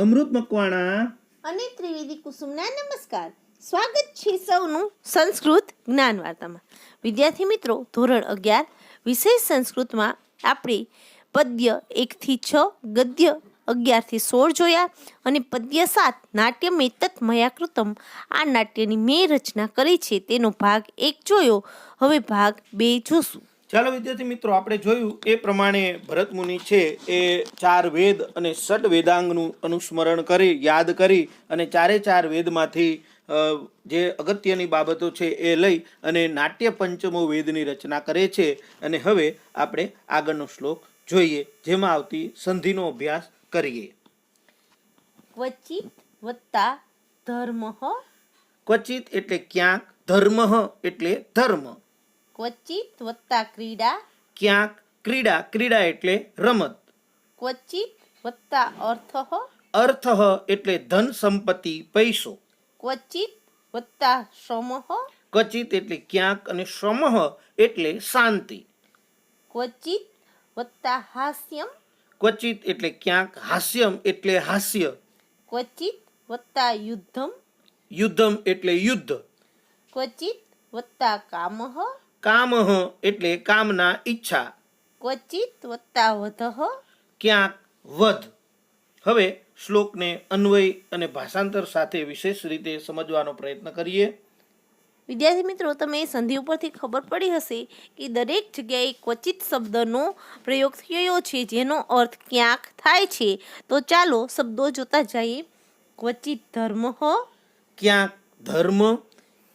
અમૃત મકવાણા. અને ત્રિવેદી કુસુમના નમસ્કાર. સ્વાગત છે સૌનું સંસ્કૃત જ્ઞાન વાર્તામાં. વિદ્યાર્થી મિત્રો, ધોરણ અગિયાર વિષય સંસ્કૃતમાં આપણે પદ્ય એકથી છ, ગદ્ય અગિયારથી સોળ જોયા અને પદ્ય સાત, નાટ્ય મેતત મયાકૃતમ, આ નાટ્યની મેં રચના કરી છે, તેનો ભાગ એક જોયો. હવે ભાગ બે જોશું. ચાલો વિદ્યાર્થી મિત્રો આપણે જોયું એ પ્રમાણે ભરત મુનિ છે એ ચાર વેદ અને ષટ વેદાંગનું અનુસ્મરણ કરી યાદ કરી અને ચારે ચાર વેદમાંથી જે અગત્યની બાબતો છે એ લઈ અને નાટ્ય પંચમો વેદની રચના કરે છે. અને હવે આપણે આગળનો શ્લોક જોઈએ જેમાં આવતી સંધિનો અભ્યાસ કરીએ. ક્વચિત વત્તા ધર્મ? ક્વચિત એટલે ક્યાંક ધર્મ એટલે ધર્મ. ક્વચિત વત્તા ક્રીડા ક્યાંક ક્રીડા ક્રીડા એટલે રમત ક્વચિત વત્તા અર્થ અર્થ એટલે ધન સંપત્તિ પૈસો ક્વચિત વત્તા શ્રમ ક્વચિત એટલે ક્યાંક અને શ્રમ એટલે શાંતિ ક્વચિત વત્તા હાસ્યમ ક્વચિત એટલે ક્યાંક હાસ્યમ એટલે હાસ્ય ક્વચિત વત્તા યુદ્ધમ યુદ્ધમ એટલે યુદ્ધ ક્વચિત વત્તા કામ કામ એટલે કામના ઈચ્છા. ક્વચિત વત્તા વધ ક્યાંક વધ. હવે શ્લોકને અન્વય અને ભાષાંતર સાથે વિશેષ રીતે સમજવાનો પ્રયત્ન કરીએ. વિદ્યાર્થી મિત્રો તમે સંધિ ઉપરથી ખબર પડી હશે કે દરેક જગ્યાએ ક્વચિત શબ્દનો પ્રયોગ થયો છે જેનો અર્થ ક્યાંક થાય છે. તો ચાલો શબ્દો જોતા જઈએ. ક્વચિત ધર્મ ક્યાંક ધર્મ.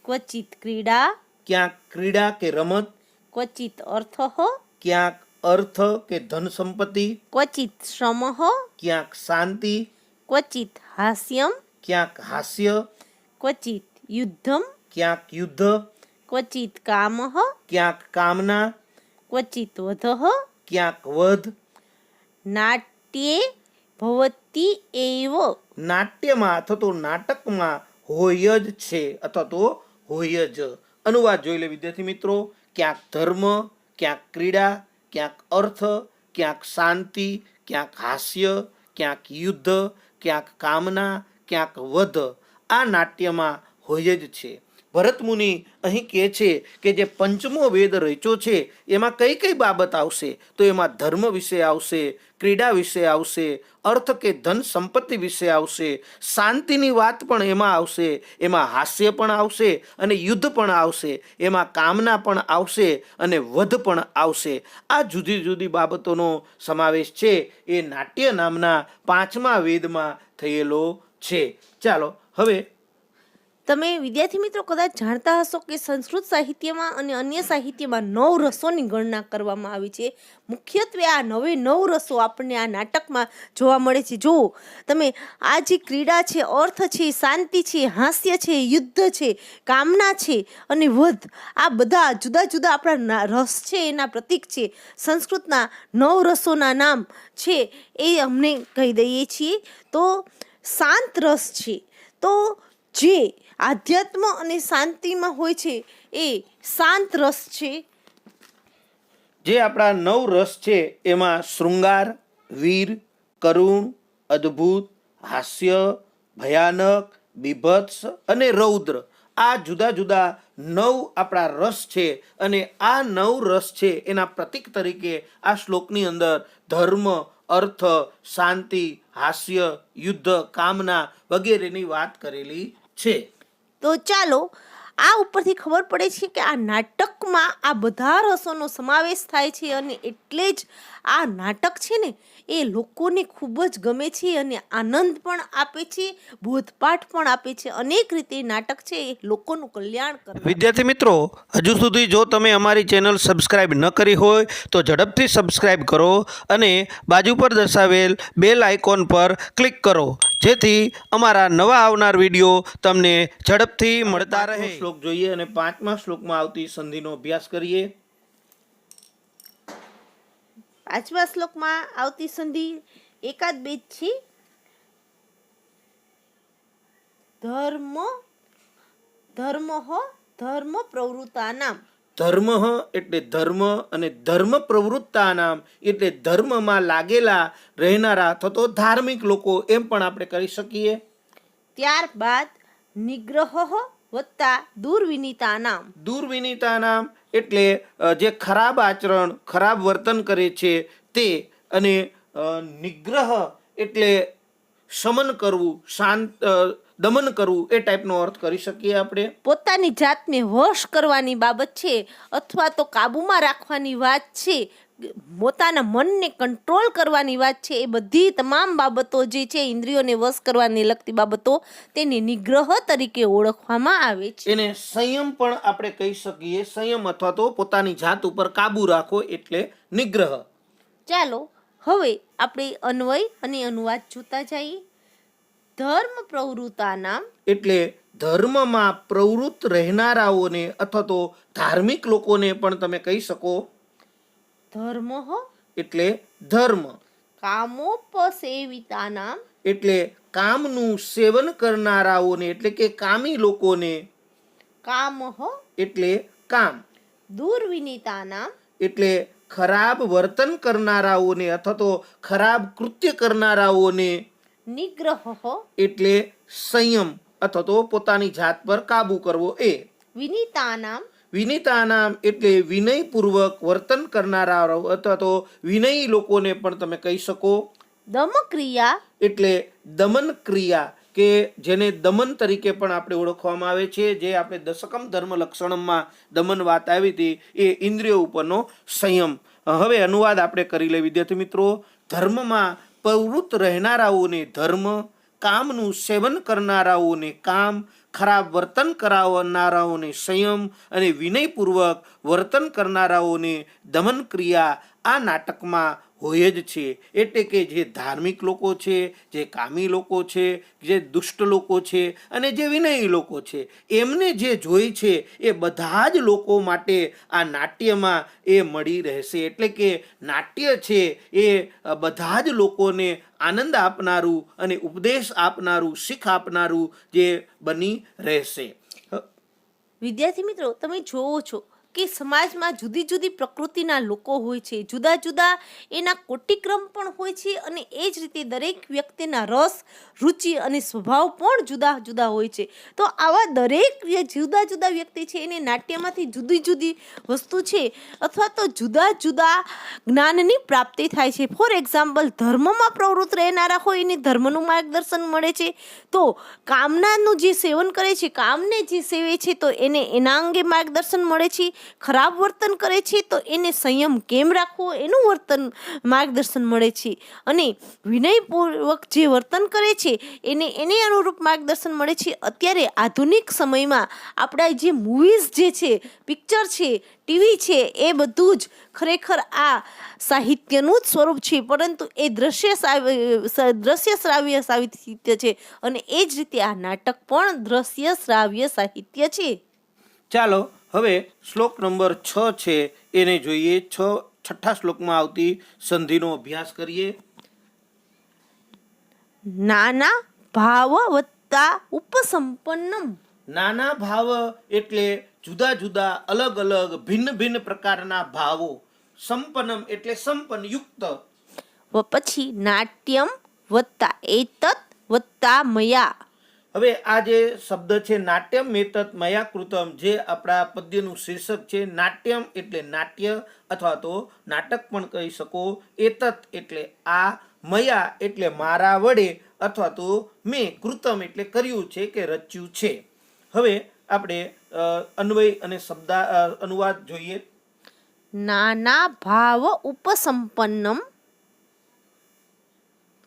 ક્વચિત ક્રીડા. ક્યાંક ક્રીડા કે રમત ક્વચિત અર્થ ક્યાંક અર્થ કે ધન સંપત્તિ ક્વચિત શ્રમ ક્યાંક શાંતિ ક્વચિત હાસ્યમ. ક્યાંક હાસ્ય ક્વચિત યુદ્ધમ. ક્યાંક યુદ્ધ ક્વચિત કામ ક્યાંક કામના ક્વચિત વધ ક્યાંક વધ. નાટ્યે ભવતી એવ. નાટ્યમાં અથવા તો નાટકમાં હોય જ છે અથવા તો હોય જ. અનુવાદ જોઈ લે વિદ્યાર્થી મિત્રો. ક્યાંક ધર્મ, ક્યાંક ક્રીડા, ક્યાંક અર્થ, ક્યાંક શાંતિ, ક્યાંક હાસ્ય, ક્યાંક યુદ્ધ, ક્યાંક કામના, ક્યાંક વધ. આ નાટ્યમાં હોય જ છે. ભરત મુનિ અહીં કહે છે કે જે પંચમો વેદ રચ્યો છે, એમાં કઈ કઈ બાબત આવશે? તો એમાં ધર્મ વિશે આવશે, ક્રીડા વિશે આવશે, અર્થ કે ધન સંપત્તિ વિશે આવશે, શાંતિની વાત પણ એમાં આવશે, એમાં હાસ્ય પણ આવશે અને યુદ્ધ પણ આવશે, એમાં કામના પણ આવશે અને વધ પણ આવશે. આ જુદી જુદી બાબતોનો સમાવેશ છે, એ નાટ્ય નામના પાંચમા વેદમાં થયેલો છે. ચાલો, હવે તમે વિદ્યાર્થી મિત્રો કદાચ જાણતા હશો કે સંસ્કૃત સાહિત્યમાં અને અન્ય સાહિત્યમાં નવ રસોની ગણના કરવામાં આવી છે. મુખ્યત્વે આ નવે નવ રસો આપણને આ નાટકમાં જોવા મળે છે. જુઓ, તમે આ જે ક્રીડા છે, અર્થ છે, શાંતિ છે, હાસ્ય છે, યુદ્ધ છે, કામના છે અને વધ, આ બધા જુદા જુદા આપણા રસ છે, એના પ્રતીક છે. સંસ્કૃતના નવ રસોના નામ છે એ અમને કહી દઈએ છીએ. તો શાંત રસ છે. તો જે આધ્યાત્મ અને શાંતિમાં હોય છે, એ શાંત રસ છે. જે આપણા નવ રસ છે, એમાં શૃંગાર, વીર, કરુણ, અદ્ભુત, હાસ્ય, ભયાનક, બીભત્સ અને રૌદ્ર. આ જુદા જુદા નવ આપણા રસ છે અને આ નવ રસ છે એના પ્રતીક તરીકે આ શ્લોકની અંદર ધર્મ, અર્થ, શાંતિ, હાસ્ય, યુદ્ધ, કામના વગેરેની વાત કરેલી છે. તો ચાલો, આ ઉપરથી ખબર પડે છે કે આ નાટકમાં આ બધા રસોનો સમાવેશ થાય છે અને એટલે જ આ નાટક છે ને એ લોકોને ખૂબ જ ગમે છે અને આનંદ પણ આપે છે બોધપાઠ પણ આપે છે. અનેક રીતે નાટક છે એ લોકોનું કલ્યાણ કરે વિદ્યાર્થી મિત્રો હજુ સુધી જો તમે અમારી ચેનલ સબસ્ક્રાઈબ ન કરી હોય તો ઝડપથી સબસ્ક્રાઈબ કરો અને બાજુ પર દર્શાવેલ બેલ આઇકોન પર ક્લિક કરો જેથી અમારા નવા આવનાર વીડિયો તમને ઝડપથી મળતા રહે. શ્લોક જોઈએ અને પાંચમા શ્લોકમાં આવતી સંધિનો અભ્યાસ કરીએ. પાંચમા શ્લોકમાં આવતી સંધિ એકાદ બે છે. ધર્મ ધર્મ ધર્મ પ્રવૃત્તાનામ ધર્મ એટલે ધર્મ અને ધર્મ પ્રવૃત્તાનામ એટલે ધર્મમાં લાગેલા રહેનારા થતો ધાર્મિક લોકો એમ પણ આપણે કરી શકીએ. ત્યારબાદ નિગ્રહ વત્તા દુર્વિનીતા નામ દુર્વિનીતા નામ એટલે જે ખરાબ આચરણ ખરાબ વર્તન કરે છે તે અને નિગ્રહ એટલે શમન કરવું શાંત દમન કરવું એ ટાઈપનો અર્થ કરી શકીએ આપણે. પોતાની જાતને વશ કરવાની બાબત છે અથવા તો કાબૂમાં રાખવાની વાત છે પોતાના મનને કંટ્રોલ કરવાની વાત છે એ બધી તમામ બાબતો જે છે ઇન્દ્રિયોને વશ કરવાની લગતી બાબતો તેને નિગ્રહ તરીકે ઓળખવામાં આવે છે. એને સંયમ પણ આપણે કહી શકીએ સંયમ અથવા તો પોતાની જાત ઉપર કાબુ રાખો એટલે નિગ્રહ. ચાલો હવે આપણે અન્વય અને અનુવાદ જોતા જઈએ. ધર્મ પ્રવૃત્તા નામ. એટલે ધર્મમાં પ્રવૃત્ત રહેનારાઓને અથવા તો ધાર્મિક લોકોને પણ તમે કહી શકો ધર્મ એટલે ધર્મ. કામોપસેવિતાના એટલે કામનું સેવન કરનારાઓને એટલે કે કામી લોકોને. કામ એટલે કામ. દુર્વિનીતાના એટલે ખરાબ વર્તન કરનારાઓને અથવા તો ખરાબ કૃત્ય કરનારાઓને. નિગ્રહ એટલે સંયમ અથવા તો પોતાની જાત પર કાબુ કરવો એ. વિનીતા નામ એટલે વિનયપૂર્વક વર્તન કરનારા અથવા તો વિનયી લોકોને પણ તમે કહી શકો. દમ ક્રિયા એટલે દમન ક્રિયા કે જેને દમન તરીકે પણ આપણે ઓળખવામાં આવે છે. જે આપણે દશકમ ધર્મ લક્ષણમાં દમન વાત આવી હતી એ ઇન્દ્રિયો ઉપરનો સંયમ. હવે અનુવાદ આપણે કરી લઈએ. વિદ્યાર્થી મિત્રો ધર્મમાં પ્રવૃત્ત રહેનારાઓને ધર્મ કામનું સેવન કરનારાઓને કામ ખરાબ વર્તન કરાવનારાઓને સંયમ અને વિનયપૂર્વક વર્તન કરનારાઓને દમન ક્રિયા આ નાટકમાં હોય જ છે. એટલે કે જે ધાર્મિક લોકો છે, જે કામી લોકો છે, જે દુષ્ટ લોકો છે અને જે વિનયી લોકો છે, એમને જે જોઈ છે એ બધા જ લોકો માટે આ નાટ્યમાં એ મળી રહેશે. એટલે કે નાટ્ય છે એ બધા જ લોકોને આનંદ આપનારું અને ઉપદેશ આપનારું, શીખ આપનારું જે બની રહેશે. વિદ્યાર્થી મિત્રો, તમે જોવો છો કે સમાજમાં જુદી જુદી પ્રકૃતિના લોકો હોય છે. જુદા જુદા એના કોટિક્રમ પણ હોય છે અને એ જ રીતે દરેક વ્યક્તિના રસ, રુચિ અને સ્વભાવ પણ જુદા જુદા હોય છે. તો આવા દરેક જુદા જુદા વ્યક્તિ છે એને નાટ્યમાંથી જુદી જુદી વસ્તુ છે અથવા તો જુદા જુદા જ્ઞાનની પ્રાપ્તિ થાય છે. ફોર એક્ઝામ્પલ, ધર્મમાં પ્રવૃત્ત રહેનારા હોય એને ધર્મનું માર્ગદર્શન મળે છે. તો કામનાનું જે સેવન કરે છે, કામને જે સેવે છે તો એને એના અંગે માર્ગદર્શન મળે છે. ખરાબ વર્તન કરે છે, તો એને સંયમ કેમ રાખવો? એનું વર્તન માર્ગદર્શન મળે છે. અને વિનયપૂર્વક જે વર્તન કરે છે, એને એને અનુરૂપ માર્ગદર્શન મળે છે. અત્યારે આધુનિક સમયમાં આપણા જે મૂવીઝ જે છે પિક્ચર છે ટીવી છે, એ બધું જ ખરેખર આ સાહિત્યનું જ સ્વરૂપ છે. પરંતુ એ દ્રશ્ય દ્રશ્ય શ્રાવ્ય સાહિત્ય છે અને એ જ રીતે આ નાટક પણ દ્રશ્ય શ્રાવ્ય સાહિત્ય છે. ચાલો હવે શ્લોક નંબર છ છે એને જોઈએ. છ છઠ્ઠા શ્લોકમાં આવતી સંધિનો અભ્યાસ કરીએ. નાના ભાવ વત્તા ઉપસંપન્નમ. નાના ભાવ એટલે જુદા જુદા અલગ અલગ ભિન્ન ભિન્ન પ્રકારના ભાવો. સંપન્નમ એટલે સંપન્ન યુક્ત પછી નાટ્યમ વત્તા એતત વત્તા મયા. હવે આ જે શબ્દ છે નાટ્યમ મેતત મયા કૃતમ, જે આપણા પદ્યનું શીર્ષક છે નાટ્યમ એટલે નાટ્ય અથવા તો નાટક પણ કહી શકો, એતત એટલે આ, મયા એટલે મારા વડે અથવા તો મેં કૃતમ એટલે કર્યું છે કે રચ્યું છે. હવે આપણે અન્વય અને શબ્દ અનુવાદ જોઈએ. નાના ભાવ ઉપસંપન્નમ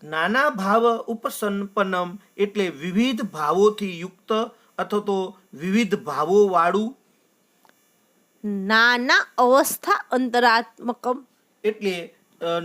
નાના ભાવ ઉપસંપન્નમ એટલે વિવિધ ભાવોથી યુક્ત અથવા તો વિવિધ ભાવો વાળું નાના અવસ્થા અંતરાત્મકમ. એટલે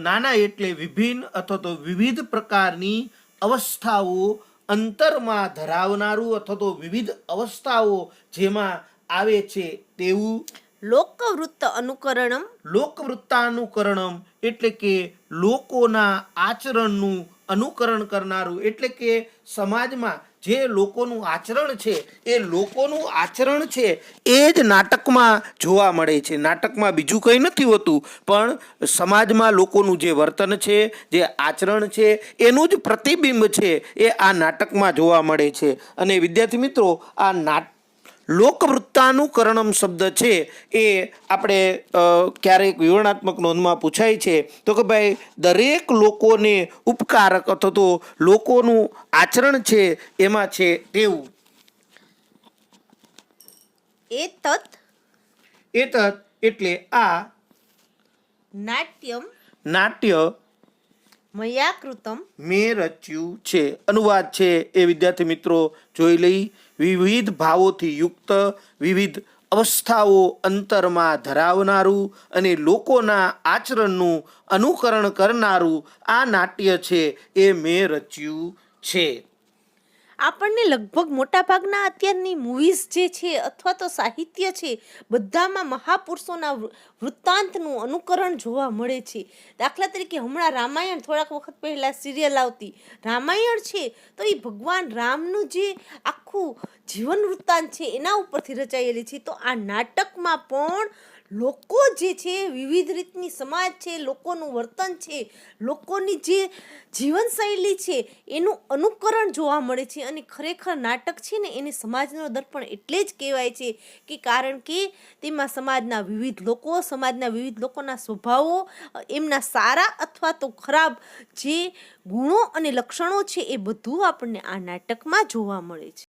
નાના એટલે વિભિન્ન અથવા તો વિવિધ પ્રકારની અવસ્થાઓ અંતરમાં ધરાવનારું અથવા તો વિવિધ અવસ્થાઓ જેમાં આવે છે તેવું. લોકવૃત્ત અનુકરણમ? લોકવૃત્તાનુકરણમ એટલે કે લોકોના આચરણનું અનુકરણ કરનારું. એટલે કે સમાજમાં જે લોકોનું આચરણ છે, એ લોકોનું આચરણ છે, એ જ નાટકમાં જોવા મળે છે. નાટકમાં બીજું કંઈ નથી હોતું, પણ સમાજમાં લોકોનું જે વર્તન છે, જે આચરણ છે, એનું જ પ્રતિબિંબ છે, એ આ નાટકમાં જોવા મળે છે. અને વિદ્યાર્થી મિત્રો, આ નાટ લોકવૃત્તાનુકરણમ શબ્દ છે એ આપણે ક્યારેક વિવરણાત્મક નોંધમાં પૂછાય છે. તો કે ભાઈ દરેક લોકોને ઉપકારક અથવા તો લોકોનું આચરણ છે એમાં છે તેવું. એ તત એ તત એટલે આ નાટ્યમ નાટ્ય મયા કૃતમ મેં રચ્યું છે. અનુવાદ છે એ વિદ્યાર્થી મિત્રો જોઈ લઈ. વિવિધ ભાવોથી યુક્ત વિવિધ અવસ્થાઓ અંતરમાં ધરાવનારું અને લોકોના આચરણનું અનુકરણ કરનારું આ નાટ્ય છે એ મેં રચ્યું છે. આપણને લગભગ મોટાભાગના અત્યારની મૂવીઝ જે છે અથવા તો સાહિત્ય છે, બધામાં મહાપુરુષોના વૃત્તાંતનું અનુકરણ જોવા મળે છે. દાખલા તરીકે હમણાં રામાયણ થોડાક વખત પહેલાં સિરિયલ આવતી. રામાયણ છે તો એ ભગવાન રામનું જે આખું જીવન વૃત્તાંત છે એના ઉપરથી રચાયેલી છે. તો આ નાટકમાં પણ લોકો જે છે, વિવિધ રીતની સમાજ છે, લોકોનું વર્તન છે, લોકોની જે જીવનશૈલી છે, એનું અનુકરણ જોવા મળે છે અને ખરેખર નાટક છે ને, એને સમાજનો દર્પણ એટલે જ કહેવાય છે કે કારણ કે તેમાં સમાજના વિવિધ લોકો, સમાજના વિવિધ લોકોના સ્વભાવો, એમના સારા અથવા તો ખરાબ જે ગુણો અને લક્ષણો છે, એ બધું આપણને આ નાટકમાં જોવા મળે છે.